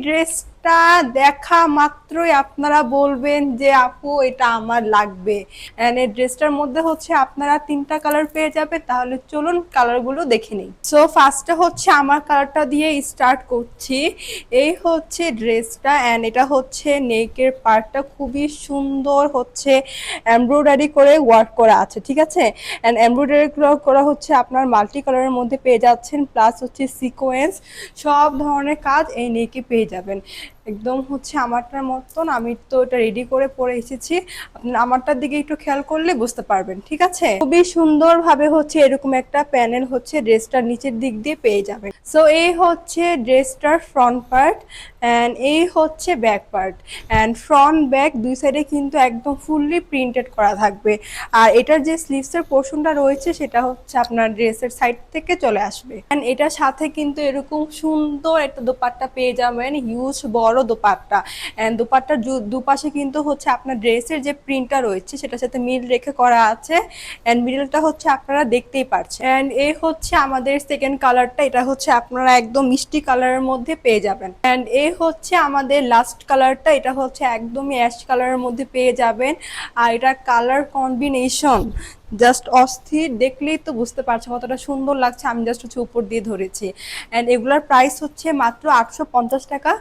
dressed ড্রেসটা দেখা মাত্রই আপনারা বলবেন যে, আপু, এটা আমার লাগবে। এই ড্রেসটার মধ্যে হচ্ছে আপনারা তিনটা কালার পেয়ে যাবে তাহলে চলুন কালারগুলো দেখে নিই। সো ফার্স্টে হচ্ছে আমার কালারটা দিয়ে স্টার্ট করছি। এই হচ্ছে ড্রেসটা এন্ড এটা হচ্ছে নেকের পার্টটা খুবই সুন্দর হচ্ছে এমব্রয়ডারি করে ওয়ার্ক করা আছে, ঠিক আছে? এন্ড এমব্রয়ডারি করা হচ্ছে আপনার মাল্টি কালারের মধ্যে পেয়ে যাচ্ছেন। প্লাস হচ্ছে সিকোয়েন্স সব ধরনের কাজ এই নেকে পেয়ে যাবেন। একদম হচ্ছে আমারটার মতন, আমি তো এটা রেডি করে পরে এসেছি। আমারটার দিকে একটু খেয়াল করলে বুঝতে পারবেন, ঠিক আছে? খুবই সুন্দরভাবে হচ্ছে এরকম একটা প্যানেল হচ্ছে ড্রেসটার নিচের দিক দিয়ে পেয়ে যাবেন। সো এই হচ্ছে ড্রেসটার ফ্রন্ট পার্ট অ্যান্ড এই হচ্ছে back part and front back দুই সাইডে কিন্তু একদম ফুললি প্রিন্টেড করা থাকবে। আর এটার যে স্লিভসের পোর্শনটা রয়েছে, সেটা হচ্ছে আপনার ড্রেসের সাইড থেকে চলে আসবে। অ্যান্ড এটার সাথে কিন্তু এরকম সুন্দর একটা দোপাট্টা পেয়ে যাবেন হিউজ বড় দোপাট্টা। অ্যান্ড দোপাট্টার দুপাশে কিন্তু হচ্ছে আপনার ড্রেসের যে প্রিন্টটা রয়েছে, সেটার সাথে মিল রেখে করা আছে। অ্যান্ড মিডলটা হচ্ছে আপনারা দেখতেই পাচ্ছেন অ্যান্ড এ হচ্ছে আমাদের সেকেন্ড কালারটা এটা হচ্ছে আপনারা একদম মিষ্টি কালারের মধ্যে পেয়ে যাবেন। অ্যান্ড এ হচ্ছে আমাদের লাস্ট কালারটা এটা হচ্ছে একদমই অ্যাশ কালারের মধ্যে পেয়ে যাবেন। আর এটা কালার কম্বিনেশন জাস্ট অস্থির, দেখলেই তো বুঝতে পারছ কতটা সুন্দর লাগছে। আমি জাস্ট হচ্ছে উপর দিয়ে ধরেছি। অ্যান্ড এগুলার প্রাইস হচ্ছে মাত্র আটশো পঞ্চাশ টাকা।